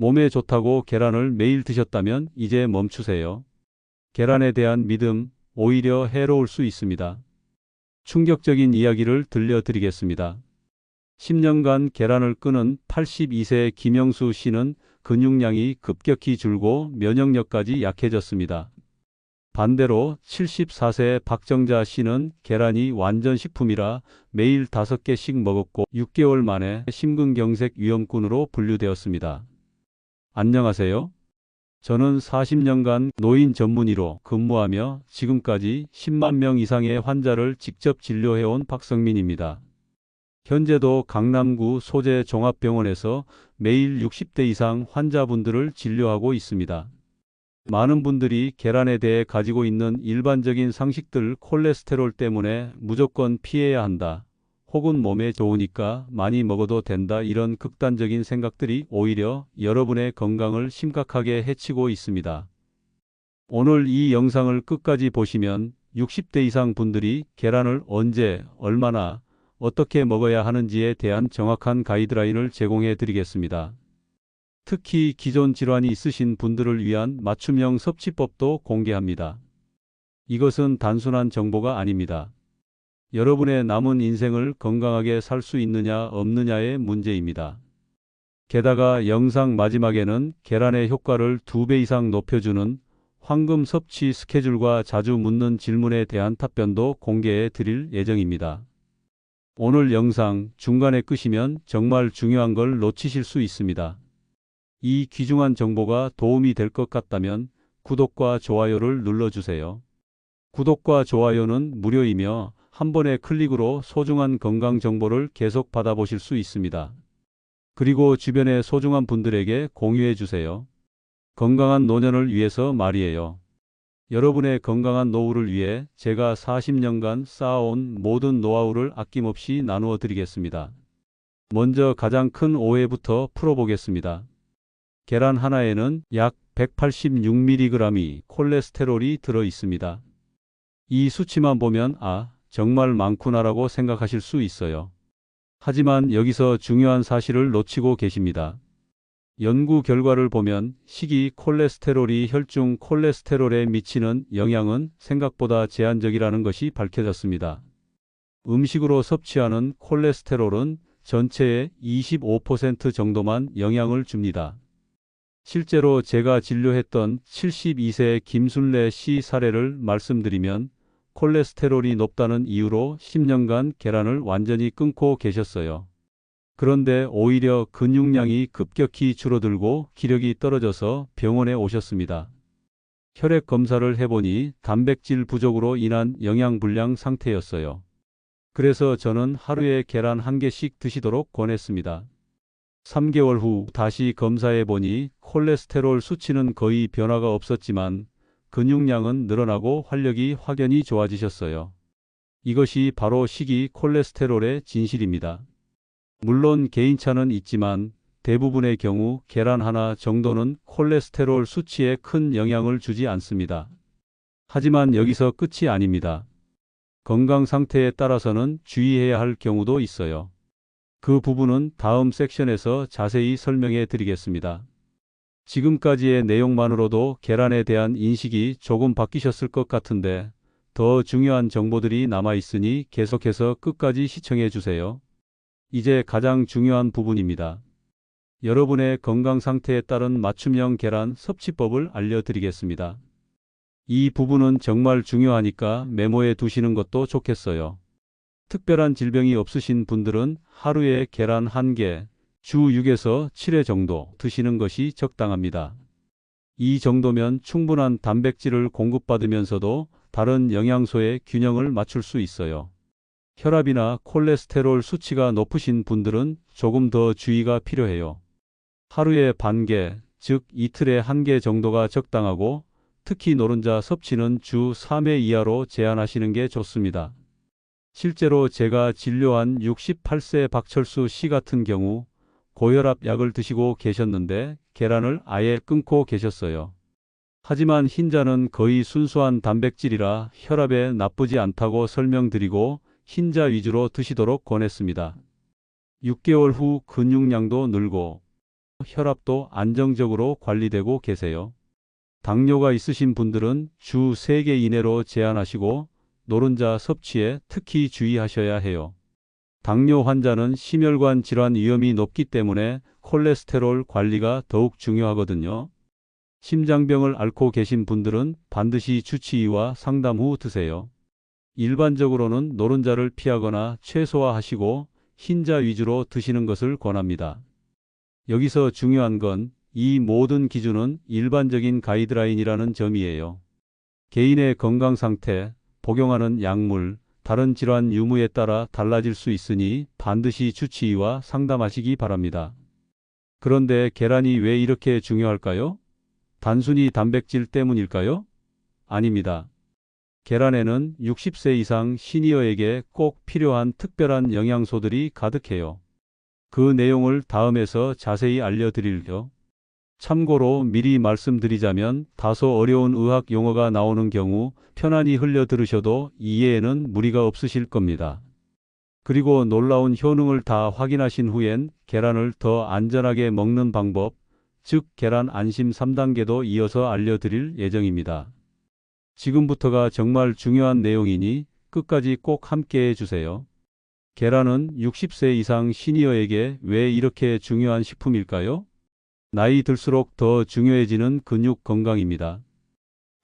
몸에 좋다고 계란을 매일 드셨다면 이제 멈추세요. 계란에 대한 믿음 오히려 해로울 수 있습니다. 충격적인 이야기를 들려드리겠습니다. 10년간 계란을 끊은 82세 김영수 씨는 근육량이 급격히 줄고 면역력까지 약해졌습니다. 반대로 74세 박정자 씨는 계란이 완전 식품이라 매일 5개씩 먹었고 6개월 만에 심근경색 위험군으로 분류되었습니다. 안녕하세요. 저는 40년간 노인 전문의로 근무하며 지금까지 10만 명 이상의 환자를 직접 진료해온 박성민입니다. 현재도 강남구 소재 종합병원에서 매일 60대 이상 환자분들을 진료하고 있습니다. 많은 분들이 계란에 대해 가지고 있는 일반적인 상식들 콜레스테롤 때문에 무조건 피해야 한다. 혹은 몸에 좋으니까 많이 먹어도 된다. 이런 극단적인 생각들이 오히려 여러분의 건강을 심각하게 해치고 있습니다. 오늘 이 영상을 끝까지 보시면 60대 이상 분들이 계란을 언제, 얼마나, 어떻게 먹어야 하는지에 대한 정확한 가이드라인을 제공해 드리겠습니다. 특히 기존 질환이 있으신 분들을 위한 맞춤형 섭취법도 공개합니다. 이것은 단순한 정보가 아닙니다. 여러분의 남은 인생을 건강하게 살 수 있느냐 없느냐의 문제입니다. 게다가 영상 마지막에는 계란의 효과를 두배 이상 높여주는 황금 섭취 스케줄과 자주 묻는 질문에 대한 답변도 공개해 드릴 예정입니다. 오늘 영상 중간에 끄시면 정말 중요한 걸 놓치실 수 있습니다. 이 귀중한 정보가 도움이 될 것 같다면 구독과 좋아요를 눌러주세요. 구독과 좋아요는 무료이며 한 번의 클릭으로 소중한 건강 정보를 계속 받아보실 수 있습니다. 그리고 주변의 소중한 분들에게 공유해 주세요. 건강한 노년을 위해서 말이에요. 여러분의 건강한 노후를 위해 제가 40년간 쌓아온 모든 노하우를 아낌없이 나누어 드리겠습니다. 먼저 가장 큰 오해부터 풀어보겠습니다. 계란 하나에는 약 186mg이 콜레스테롤이 들어 있습니다. 이 수치만 보면 아, 정말 많구나라고 생각하실 수 있어요. 하지만 여기서 중요한 사실을 놓치고 계십니다. 연구 결과를 보면 식이 콜레스테롤이 혈중 콜레스테롤에 미치는 영향은 생각보다 제한적이라는 것이 밝혀졌습니다. 음식으로 섭취하는 콜레스테롤은 전체의 25% 정도만 영향을 줍니다. 실제로 제가 진료했던 72세 김순례 씨 사례를 말씀드리면 콜레스테롤이 높다는 이유로 10년간 계란을 완전히 끊고 계셨어요. 그런데 오히려 근육량이 급격히 줄어들고 기력이 떨어져서 병원에 오셨습니다. 혈액 검사를 해보니 단백질 부족으로 인한 영양불량 상태였어요. 그래서 저는 하루에 계란 한 개씩 드시도록 권했습니다. 3개월 후 다시 검사해 보니 콜레스테롤 수치는 거의 변화가 없었지만 근육량은 늘어나고 활력이 확연히 좋아지셨어요. 이것이 바로 식이 콜레스테롤의 진실입니다. 물론 개인차는 있지만 대부분의 경우 계란 하나 정도는 콜레스테롤 수치에 큰 영향을 주지 않습니다. 하지만 여기서 끝이 아닙니다. 건강 상태에 따라서는 주의해야 할 경우도 있어요. 그 부분은 다음 섹션에서 자세히 설명해 드리겠습니다. 지금까지의 내용만으로도 계란에 대한 인식이 조금 바뀌셨을 것 같은데 더 중요한 정보들이 남아 있으니 계속해서 끝까지 시청해 주세요. 이제 가장 중요한 부분입니다. 여러분의 건강 상태에 따른 맞춤형 계란 섭취법을 알려드리겠습니다. 이 부분은 정말 중요하니까 메모해 두시는 것도 좋겠어요. 특별한 질병이 없으신 분들은 하루에 계란 1개, 주 6에서 7회 정도 드시는 것이 적당합니다. 이 정도면 충분한 단백질을 공급받으면서도 다른 영양소의 균형을 맞출 수 있어요. 혈압이나 콜레스테롤 수치가 높으신 분들은 조금 더 주의가 필요해요. 하루에 반 개, 즉 이틀에 한 개 정도가 적당하고 특히 노른자 섭취는 주 3회 이하로 제한하시는 게 좋습니다. 실제로 제가 진료한 68세 박철수 씨 같은 경우 고혈압 약을 드시고 계셨는데 계란을 아예 끊고 계셨어요. 하지만 흰자는 거의 순수한 단백질이라 혈압에 나쁘지 않다고 설명드리고 흰자 위주로 드시도록 권했습니다. 6개월 후 근육량도 늘고 혈압도 안정적으로 관리되고 계세요. 당뇨가 있으신 분들은 주 3개 이내로 제한하시고 노른자 섭취에 특히 주의하셔야 해요. 당뇨 환자는 심혈관 질환 위험이 높기 때문에 콜레스테롤 관리가 더욱 중요하거든요. 심장병을 앓고 계신 분들은 반드시 주치의와 상담 후 드세요. 일반적으로는 노른자를 피하거나 최소화하시고 흰자 위주로 드시는 것을 권합니다. 여기서 중요한 건 이 모든 기준은 일반적인 가이드라인이라는 점이에요. 개인의 건강 상태, 복용하는 약물, 다른 질환 유무에 따라 달라질 수 있으니 반드시 주치의와 상담하시기 바랍니다. 그런데 계란이 왜 이렇게 중요할까요? 단순히 단백질 때문일까요? 아닙니다. 계란에는 60세 이상 시니어에게 꼭 필요한 특별한 영양소들이 가득해요. 그 내용을 다음에서 자세히 알려드릴게요. 참고로 미리 말씀드리자면 다소 어려운 의학 용어가 나오는 경우 편안히 흘려 들으셔도 이해에는 무리가 없으실 겁니다. 그리고 놀라운 효능을 다 확인하신 후엔 계란을 더 안전하게 먹는 방법, 즉 계란 안심 3단계도 이어서 알려드릴 예정입니다. 지금부터가 정말 중요한 내용이니 끝까지 꼭 함께 해주세요. 계란은 60세 이상 시니어에게 왜 이렇게 중요한 식품일까요? 나이 들수록 더 중요해지는 근육 건강입니다.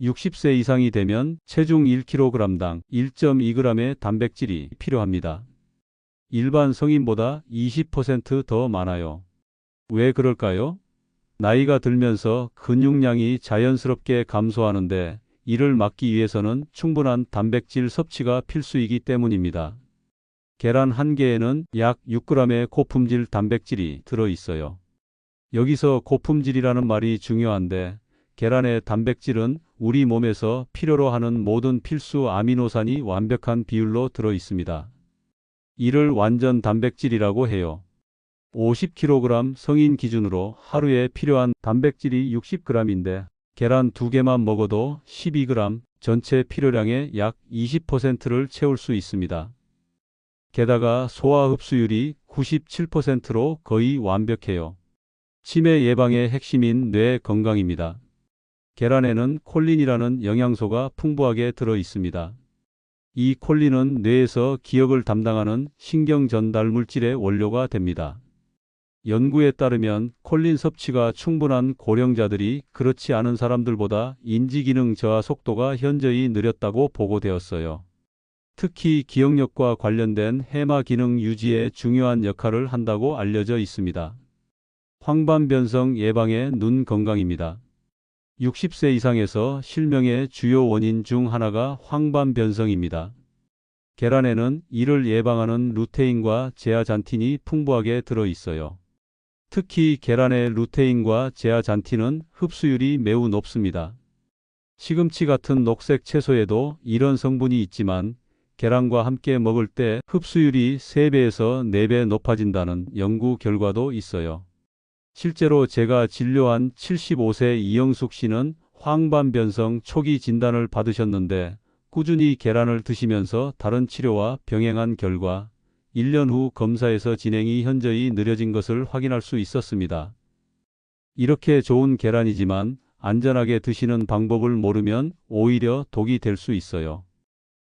60세 이상이 되면 체중 1kg당 1.2g의 단백질이 필요합니다. 일반 성인보다 20%더 많아요. 왜 그럴까요? 나이가 들면서 근육량이 자연스럽게 감소하는데 이를 막기 위해서는 충분한 단백질 섭취가 필수이기 때문입니다. 계란 한 개에는 약 6g의 고품질 단백질이 들어 있어요. 여기서 고품질이라는 말이 중요한데 계란의 단백질은 우리 몸에서 필요로 하는 모든 필수 아미노산이 완벽한 비율로 들어 있습니다. 이를 완전 단백질이라고 해요. 50kg 성인 기준으로 하루에 필요한 단백질이 60g인데 계란 두 개만 먹어도 12g, 전체 필요량의 약 20%를 채울 수 있습니다. 게다가 소화 흡수율이 97%로 거의 완벽해요. 치매 예방의 핵심인 뇌 건강입니다. 계란에는 콜린이라는 영양소가 풍부하게 들어 있습니다. 이 콜린은 뇌에서 기억을 담당하는 신경 전달 물질의 원료가 됩니다. 연구에 따르면 콜린 섭취가 충분한 고령자들이 그렇지 않은 사람들보다 인지기능 저하 속도가 현저히 느렸다고 보고되었어요. 특히 기억력과 관련된 해마 기능 유지에 중요한 역할을 한다고 알려져 있습니다. 황반변성 예방의 눈 건강입니다. 60세 이상에서 실명의 주요 원인 중 하나가 황반변성입니다. 계란에는 이를 예방하는 루테인과 제아잔틴이 풍부하게 들어 있어요. 특히 계란의 루테인과 제아잔틴은 흡수율이 매우 높습니다. 시금치 같은 녹색 채소에도 이런 성분이 있지만 계란과 함께 먹을 때 흡수율이 3배에서 4배 높아진다는 연구 결과도 있어요. 실제로 제가 진료한 75세 이영숙 씨는 황반변성 초기 진단을 받으셨는데 꾸준히 계란을 드시면서 다른 치료와 병행한 결과 1년 후 검사에서 진행이 현저히 느려진 것을 확인할 수 있었습니다. 이렇게 좋은 계란이지만 안전하게 드시는 방법을 모르면 오히려 독이 될 수 있어요.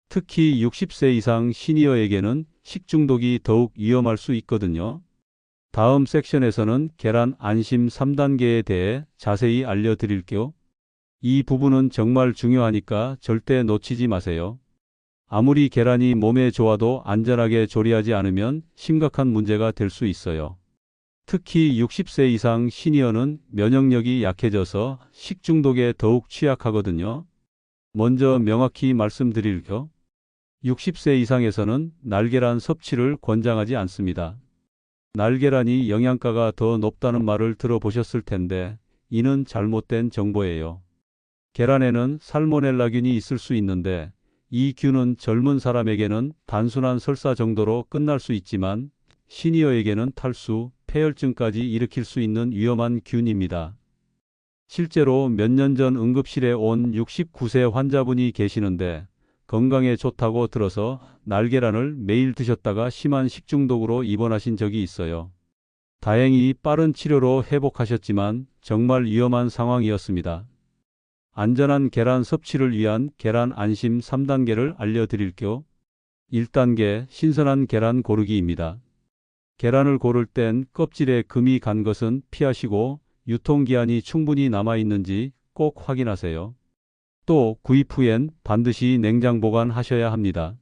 특히 60세 이상 시니어에게는 식중독이 더욱 위험할 수 있거든요. 다음 섹션에서는 계란 안심 3단계에 대해 자세히 알려드릴게요. 이 부분은 정말 중요하니까 절대 놓치지 마세요. 아무리 계란이 몸에 좋아도 안전하게 조리하지 않으면 심각한 문제가 될 수 있어요. 특히 60세 이상 시니어는 면역력이 약해져서 식중독에 더욱 취약하거든요. 먼저 명확히 말씀드릴게요. 60세 이상에서는 날계란 섭취를 권장하지 않습니다. 날계란이 영양가가 더 높다는 말을 들어보셨을 텐데 이는 잘못된 정보예요. 계란에는 살모넬라균이 있을 수 있는데 이 균은 젊은 사람에게는 단순한 설사 정도로 끝날 수 있지만 시니어에게는 탈수, 폐혈증까지 일으킬 수 있는 위험한 균입니다. 실제로 몇 년 전 응급실에 온 69세 환자분이 계시는데 건강에 좋다고 들어서 날계란을 매일 드셨다가 심한 식중독으로 입원하신 적이 있어요. 다행히 빠른 치료로 회복하셨지만 정말 위험한 상황이었습니다. 안전한 계란 섭취를 위한 계란 안심 3단계를 알려드릴게요. 1단계 신선한 계란 고르기입니다. 계란을 고를 땐 껍질에 금이 간 것은 피하시고 유통기한이 충분히 남아있는지 꼭 확인하세요. 또 구입 후엔 반드시 냉장 보관하셔야 합니다.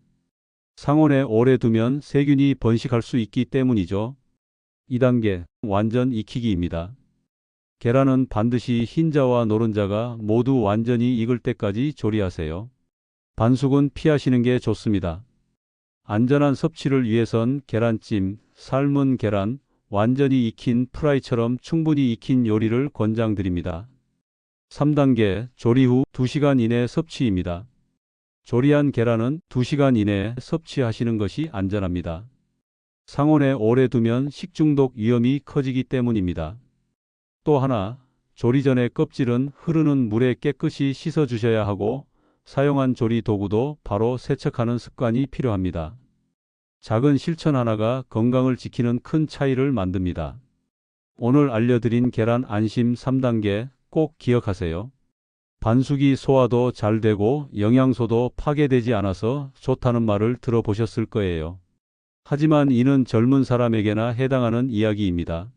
상온에 오래 두면 세균이 번식할 수 있기 때문이죠. 2단계 완전 익히기입니다. 계란은 반드시 흰자와 노른자가 모두 완전히 익을 때까지 조리하세요. 반숙은 피하시는 게 좋습니다. 안전한 섭취를 위해선 계란찜, 삶은 계란, 완전히 익힌 프라이처럼 충분히 익힌 요리를 권장드립니다. 3단계 조리 후 2시간 이내 섭취입니다. 조리한 계란은 2시간 이내에 섭취하시는 것이 안전합니다. 상온에 오래 두면 식중독 위험이 커지기 때문입니다. 또 하나, 조리 전에 껍질은 흐르는 물에 깨끗이 씻어 주셔야 하고 사용한 조리 도구도 바로 세척하는 습관이 필요합니다. 작은 실천 하나가 건강을 지키는 큰 차이를 만듭니다. 오늘 알려드린 계란 안심 3단계 꼭 기억하세요. 반숙이 소화도 잘 되고 영양소도 파괴되지 않아서 좋다는 말을 들어보셨을 거예요. 하지만 이는 젊은 사람에게나 해당하는 이야기입니다.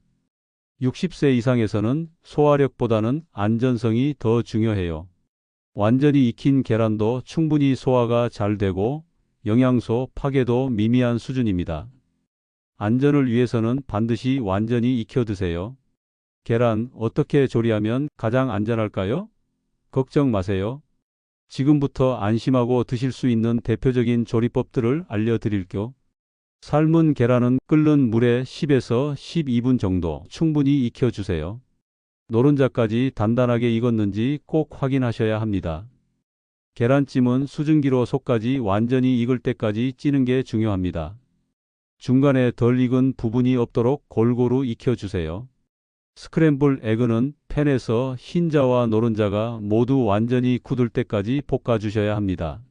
60세 이상에서는 소화력보다는 안전성이 더 중요해요. 완전히 익힌 계란도 충분히 소화가 잘 되고 영양소 파괴도 미미한 수준입니다. 안전을 위해서는 반드시 완전히 익혀 드세요. 계란 어떻게 조리하면 가장 안전할까요? 걱정 마세요. 지금부터 안심하고 드실 수 있는 대표적인 조리법들을 알려드릴게요. 삶은 계란은 끓는 물에 10에서 12분 정도 충분히 익혀주세요. 노른자까지 단단하게 익었는지 꼭 확인하셔야 합니다. 계란찜은 수증기로 속까지 완전히 익을 때까지 찌는 게 중요합니다. 중간에 덜 익은 부분이 없도록 골고루 익혀주세요. 스크램블 에그는 팬에서 흰자와 노른자가 모두 완전히 굳을 때까지 볶아주셔야 합니다.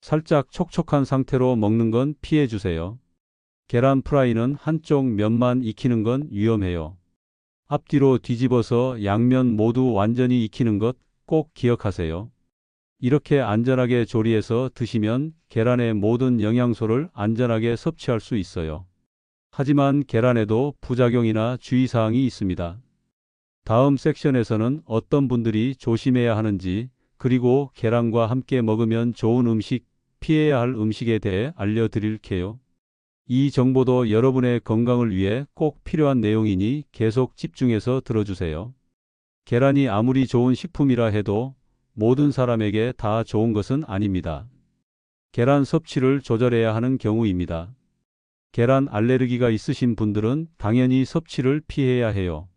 살짝 촉촉한 상태로 먹는 건 피해주세요. 계란 프라이는 한쪽 면만 익히는 건 위험해요. 앞뒤로 뒤집어서 양면 모두 완전히 익히는 것 꼭 기억하세요. 이렇게 안전하게 조리해서 드시면 계란의 모든 영양소를 안전하게 섭취할 수 있어요. 하지만 계란에도 부작용이나 주의사항이 있습니다. 다음 섹션에서는 어떤 분들이 조심해야 하는지 그리고 계란과 함께 먹으면 좋은 음식, 피해야 할 음식에 대해 알려드릴게요. 이 정보도 여러분의 건강을 위해 꼭 필요한 내용이니 계속 집중해서 들어주세요. 계란이 아무리 좋은 식품이라 해도 모든 사람에게 다 좋은 것은 아닙니다. 계란 섭취를 조절해야 하는 경우입니다. 계란 알레르기가 있으신 분들은 당연히 섭취를 피해야 해요.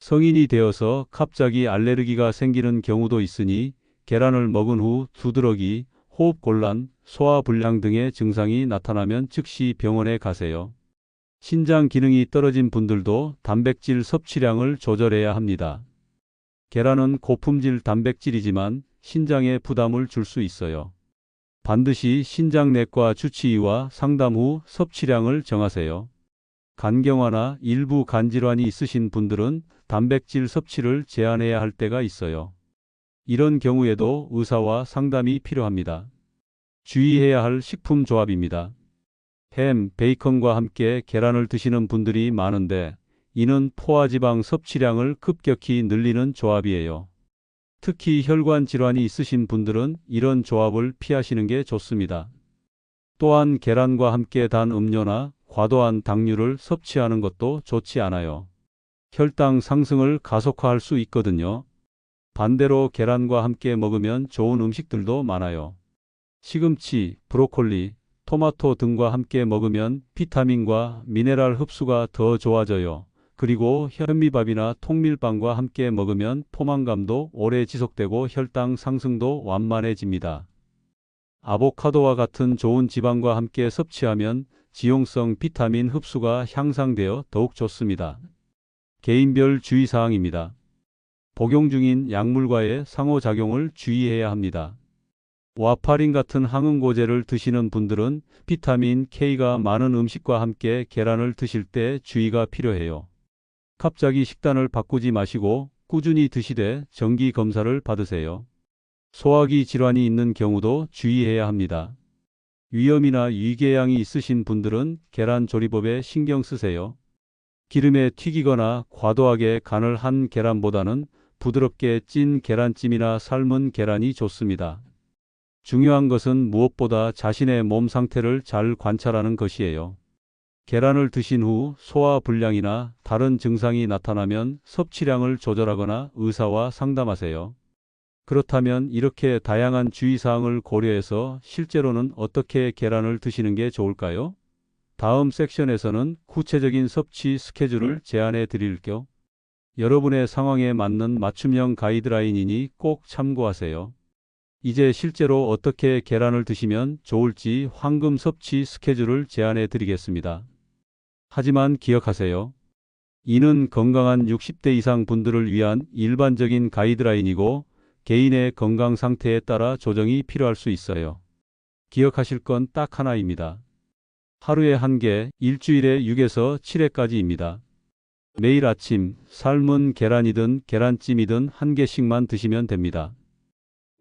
성인이 되어서 갑자기 알레르기가 생기는 경우도 있으니 계란을 먹은 후 두드러기, 호흡곤란, 소화불량 등의 증상이 나타나면 즉시 병원에 가세요. 신장 기능이 떨어진 분들도 단백질 섭취량을 조절해야 합니다. 계란은 고품질 단백질이지만 신장에 부담을 줄 수 있어요. 반드시 신장내과 주치의와 상담 후 섭취량을 정하세요. 간경화나 일부 간질환이 있으신 분들은 단백질 섭취를 제한해야 할 때가 있어요. 이런 경우에도 의사와 상담이 필요합니다. 주의해야 할 식품 조합입니다. 햄, 베이컨과 함께 계란을 드시는 분들이 많은데 이는 포화지방 섭취량을 급격히 늘리는 조합이에요. 특히 혈관 질환이 있으신 분들은 이런 조합을 피하시는 게 좋습니다. 또한 계란과 함께 단 음료나 과도한 당류를 섭취하는 것도 좋지 않아요. 혈당 상승을 가속화할 수 있거든요. 반대로 계란과 함께 먹으면 좋은 음식들도 많아요. 시금치, 브로콜리, 토마토 등과 함께 먹으면 비타민과 미네랄 흡수가 더 좋아져요. 그리고 현미밥이나 통밀빵과 함께 먹으면 포만감도 오래 지속되고 혈당 상승도 완만해집니다. 아보카도와 같은 좋은 지방과 함께 섭취하면 지용성 비타민 흡수가 향상되어 더욱 좋습니다. 개인별 주의사항입니다. 복용 중인 약물과의 상호작용을 주의해야 합니다. 와파린 같은 항응고제를 드시는 분들은 비타민 K가 많은 음식과 함께 계란을 드실 때 주의가 필요해요. 갑자기 식단을 바꾸지 마시고 꾸준히 드시되 정기 검사를 받으세요. 소화기 질환이 있는 경우도 주의해야 합니다. 위염이나 위궤양이 있으신 분들은 계란 조리법에 신경 쓰세요. 기름에 튀기거나 과도하게 간을 한 계란보다는 부드럽게 찐 계란찜이나 삶은 계란이 좋습니다. 중요한 것은 무엇보다 자신의 몸 상태를 잘 관찰하는 것이에요. 계란을 드신 후 소화 불량이나 다른 증상이 나타나면 섭취량을 조절하거나 의사와 상담하세요. 그렇다면 이렇게 다양한 주의사항을 고려해서 실제로는 어떻게 계란을 드시는 게 좋을까요? 다음 섹션에서는 구체적인 섭취 스케줄을 제안해 드릴게요. 여러분의 상황에 맞는 맞춤형 가이드라인이니 꼭 참고하세요. 이제 실제로 어떻게 계란을 드시면 좋을지 황금 섭취 스케줄을 제안해 드리겠습니다. 하지만 기억하세요. 이는 건강한 60대 이상 분들을 위한 일반적인 가이드라인이고 개인의 건강 상태에 따라 조정이 필요할 수 있어요. 기억하실 건 딱 하나입니다. 하루에 한 개, 일주일에 6에서 7회까지입니다. 매일 아침 삶은 계란이든 계란찜이든 한 개씩만 드시면 됩니다.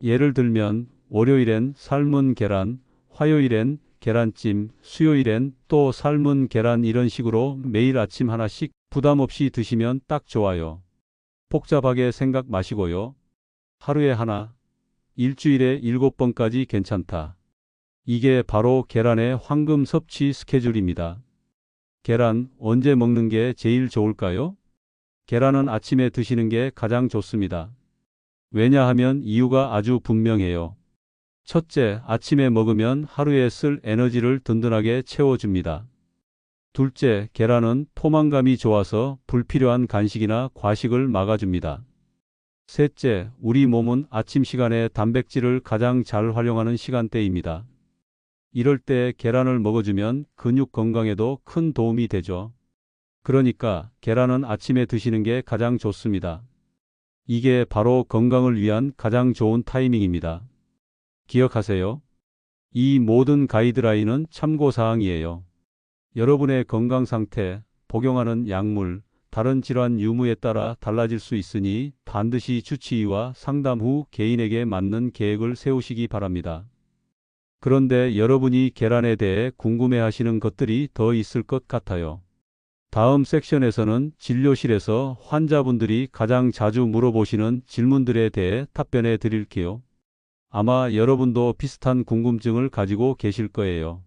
예를 들면 월요일엔 삶은 계란, 화요일엔 계란찜, 수요일엔 또 삶은 계란 이런 식으로 매일 아침 하나씩 부담 없이 드시면 딱 좋아요. 복잡하게 생각 마시고요. 하루에 하나, 일주일에 일곱 번까지 괜찮다. 이게 바로 계란의 황금 섭취 스케줄입니다. 계란 언제 먹는 게 제일 좋을까요? 계란은 아침에 드시는 게 가장 좋습니다. 왜냐하면 이유가 아주 분명해요. 첫째, 아침에 먹으면 하루에 쓸 에너지를 든든하게 채워줍니다. 둘째, 계란은 포만감이 좋아서 불필요한 간식이나 과식을 막아줍니다. 셋째, 우리 몸은 아침 시간에 단백질을 가장 잘 활용하는 시간대입니다. 이럴 때 계란을 먹어주면 근육 건강에도 큰 도움이 되죠. 그러니까 계란은 아침에 드시는 게 가장 좋습니다. 이게 바로 건강을 위한 가장 좋은 타이밍입니다. 기억하세요. 이 모든 가이드라인은 참고사항이에요. 여러분의 건강 상태, 복용하는 약물, 다른 질환 유무에 따라 달라질 수 있으니 반드시 주치의와 상담 후 개인에게 맞는 계획을 세우시기 바랍니다. 그런데 여러분이 계란에 대해 궁금해 하시는 것들이 더 있을 것 같아요. 다음 섹션에서는 진료실에서 환자분들이 가장 자주 물어보시는 질문들에 대해 답변해 드릴게요. 아마 여러분도 비슷한 궁금증을 가지고 계실 거예요.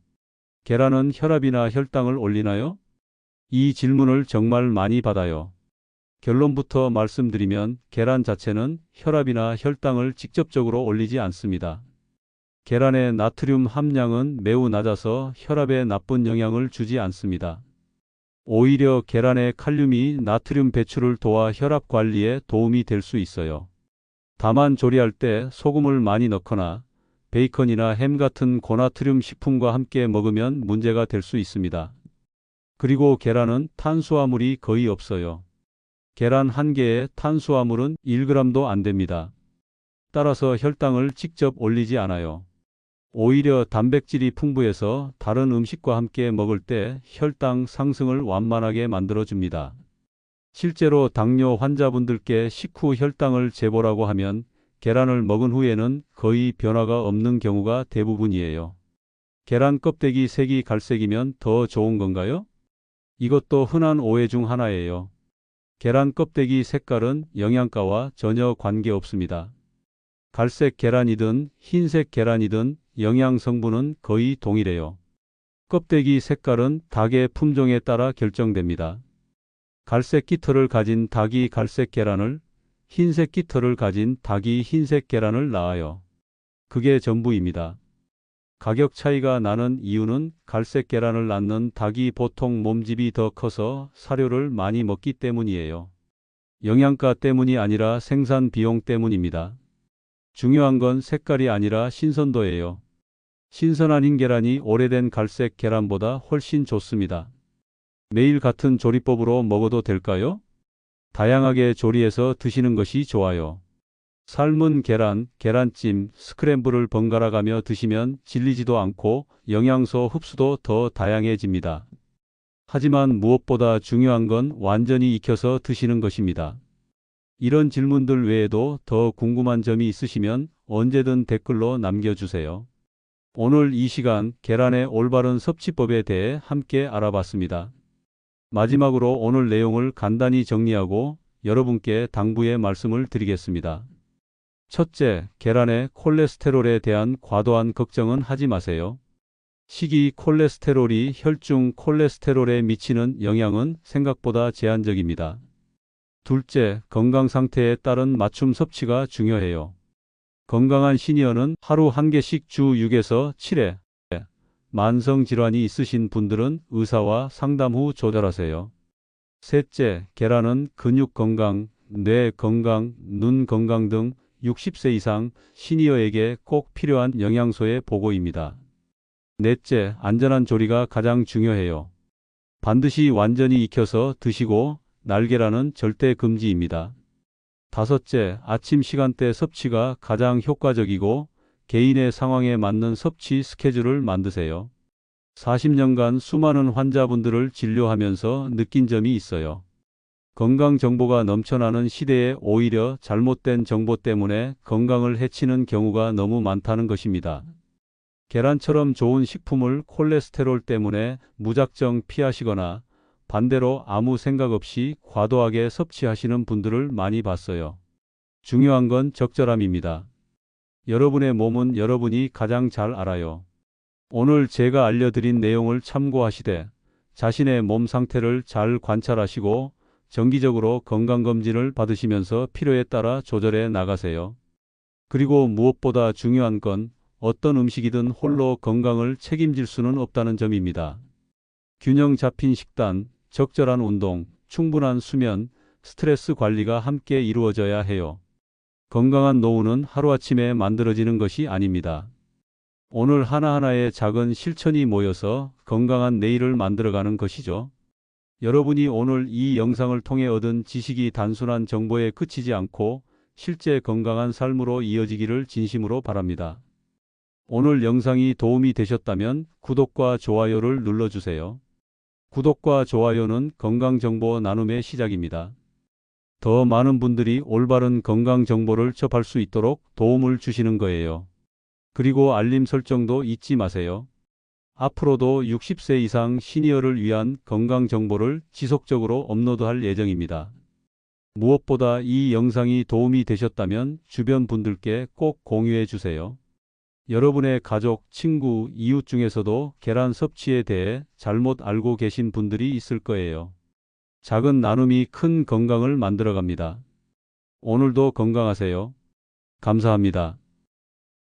계란은 혈압이나 혈당을 올리나요? 이 질문을 정말 많이 받아요. 결론부터 말씀드리면 계란 자체는 혈압이나 혈당을 직접적으로 올리지 않습니다. 계란의 나트륨 함량은 매우 낮아서 혈압에 나쁜 영향을 주지 않습니다. 오히려 계란의 칼륨이 나트륨 배출을 도와 혈압 관리에 도움이 될 수 있어요. 다만 조리할 때 소금을 많이 넣거나 베이컨이나 햄 같은 고나트륨 식품과 함께 먹으면 문제가 될 수 있습니다. 그리고 계란은 탄수화물이 거의 없어요. 계란 한 개의 탄수화물은 1g도 안 됩니다. 따라서 혈당을 직접 올리지 않아요. 오히려 단백질이 풍부해서 다른 음식과 함께 먹을 때 혈당 상승을 완만하게 만들어줍니다. 실제로 당뇨 환자분들께 식후 혈당을 재보라고 하면 계란을 먹은 후에는 거의 변화가 없는 경우가 대부분이에요. 계란 껍데기 색이 갈색이면 더 좋은 건가요? 이것도 흔한 오해 중 하나예요. 계란 껍데기 색깔은 영양가와 전혀 관계없습니다. 갈색 계란이든 흰색 계란이든 영양 성분은 거의 동일해요. 껍데기 색깔은 닭의 품종에 따라 결정됩니다. 갈색 깃털을 가진 닭이 갈색 계란을, 흰색 깃털을 가진 닭이 흰색 계란을 낳아요. 그게 전부입니다. 가격 차이가 나는 이유는 갈색 계란을 낳는 닭이 보통 몸집이 더 커서 사료를 많이 먹기 때문이에요. 영양가 때문이 아니라 생산 비용 때문입니다. 중요한 건 색깔이 아니라 신선도예요. 신선한 흰 계란이 오래된 갈색 계란보다 훨씬 좋습니다. 매일 같은 조리법으로 먹어도 될까요? 다양하게 조리해서 드시는 것이 좋아요. 삶은 계란, 계란찜, 스크램블을 번갈아 가며 드시면 질리지도 않고 영양소 흡수도 더 다양해집니다. 하지만 무엇보다 중요한 건 완전히 익혀서 드시는 것입니다. 이런 질문들 외에도 더 궁금한 점이 있으시면 언제든 댓글로 남겨주세요. 오늘 이 시간 계란의 올바른 섭취법에 대해 함께 알아봤습니다. 마지막으로 오늘 내용을 간단히 정리하고 여러분께 당부의 말씀을 드리겠습니다. 첫째, 계란의 콜레스테롤에 대한 과도한 걱정은 하지 마세요. 식이 콜레스테롤이 혈중 콜레스테롤에 미치는 영향은 생각보다 제한적입니다. 둘째, 건강 상태에 따른 맞춤 섭취가 중요해요. 건강한 시니어는 하루 한 개씩 주 6에서 7회. 만성 질환이 있으신 분들은 의사와 상담 후 조절하세요. 셋째, 계란은 근육 건강, 뇌 건강, 눈 건강 등 60세 이상 시니어에게 꼭 필요한 영양소의 보고입니다. 넷째, 안전한 조리가 가장 중요해요. 반드시 완전히 익혀서 드시고 날계란은 절대 금지입니다. 다섯째, 아침 시간대 섭취가 가장 효과적이고 개인의 상황에 맞는 섭취 스케줄을 만드세요. 40년간 수많은 환자분들을 진료하면서 느낀 점이 있어요. 건강 정보가 넘쳐나는 시대에 오히려 잘못된 정보 때문에 건강을 해치는 경우가 너무 많다는 것입니다. 계란처럼 좋은 식품을 콜레스테롤 때문에 무작정 피하시거나 반대로 아무 생각 없이 과도하게 섭취하시는 분들을 많이 봤어요. 중요한 건 적절함입니다. 여러분의 몸은 여러분이 가장 잘 알아요. 오늘 제가 알려드린 내용을 참고하시되 자신의 몸 상태를 잘 관찰하시고 정기적으로 건강검진을 받으시면서 필요에 따라 조절해 나가세요. 그리고 무엇보다 중요한 건 어떤 음식이든 홀로 건강을 책임질 수는 없다는 점입니다. 균형 잡힌 식단, 적절한 운동, 충분한 수면, 스트레스 관리가 함께 이루어져야 해요. 건강한 노후는 하루아침에 만들어지는 것이 아닙니다. 오늘 하나하나의 작은 실천이 모여서 건강한 내일을 만들어가는 것이죠. 여러분이 오늘 이 영상을 통해 얻은 지식이 단순한 정보에 그치지 않고 실제 건강한 삶으로 이어지기를 진심으로 바랍니다. 오늘 영상이 도움이 되셨다면 구독과 좋아요를 눌러주세요. 구독과 좋아요는 건강정보 나눔의 시작입니다. 더 많은 분들이 올바른 건강 정보를 접할 수 있도록 도움을 주시는 거예요. 그리고 알림 설정도 잊지 마세요. 앞으로도 60세 이상 시니어를 위한 건강 정보를 지속적으로 업로드할 예정입니다. 무엇보다 이 영상이 도움이 되셨다면 주변 분들께 꼭 공유해 주세요. 여러분의 가족, 친구, 이웃 중에서도 계란 섭취에 대해 잘못 알고 계신 분들이 있을 거예요. 작은 나눔이 큰 건강을 만들어 갑니다. 오늘도 건강하세요. 감사합니다.